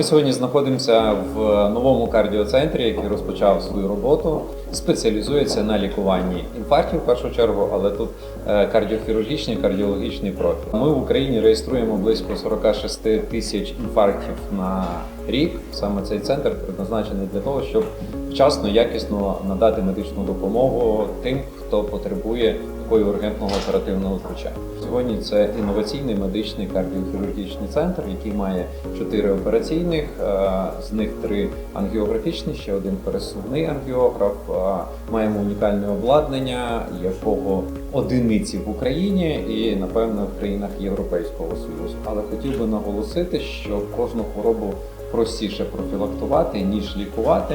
Ми сьогодні знаходимося в новому кардіоцентрі, який розпочав свою роботу. Спеціалізується на лікуванні інфарктів в першу чергу, але тут е, кардіохірургічний, кардіологічний профіль. Ми в Україні реєструємо близько 46 тисяч інфарктів на рік. Саме цей центр предназначений для того, щоб вчасно, якісно надати медичну допомогу тим, хто потребує такої ургентного оперативного втручання. Сьогодні це інноваційний медичний кардіохірургічний центр, який має чотири операційних, е, з них три ангіографічні, ще один пересувний ангіограф. Маємо унікальне обладнання, якого одиниці в Україні і напевно в країнах Європейського союзу. Але хотів би наголосити, що кожну хворобу простіше профілактувати ніж лікувати.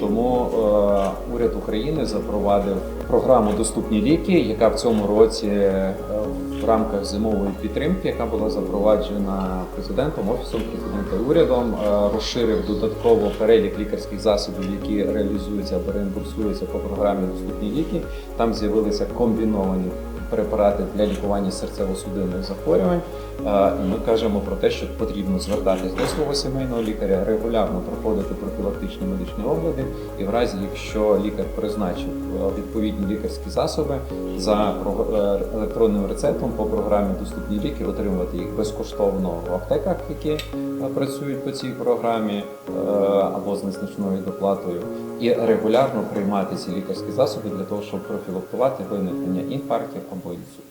Тому е, уряд України запровадив програму Доступні ліки, яка в цьому році е, в рамках зимової підтримки, яка була запроваджена президентом, офісом президента урядом, е, розширив додатково перелік лікарських засобів, які реалізуються або реімбурсуються по програмі Доступні ліки. Там з'явилися комбіновані препарати для лікування серцево-судинних захворювань. Ми кажемо про те, що потрібно звертатись до свого сімейного лікаря, регулярно проходити профілактичні медичні огляди, і в разі, якщо лікар призначив е, відповідні лікарські засоби за е, електронним рецептом по програмі Доступні ліки, отримувати їх безкоштовно в аптеках, які е, працюють по цій програмі або з незначною доплатою, і регулярно приймати ці лікарські засоби для того, щоб профілактувати виникнення інфарктів або інсультів.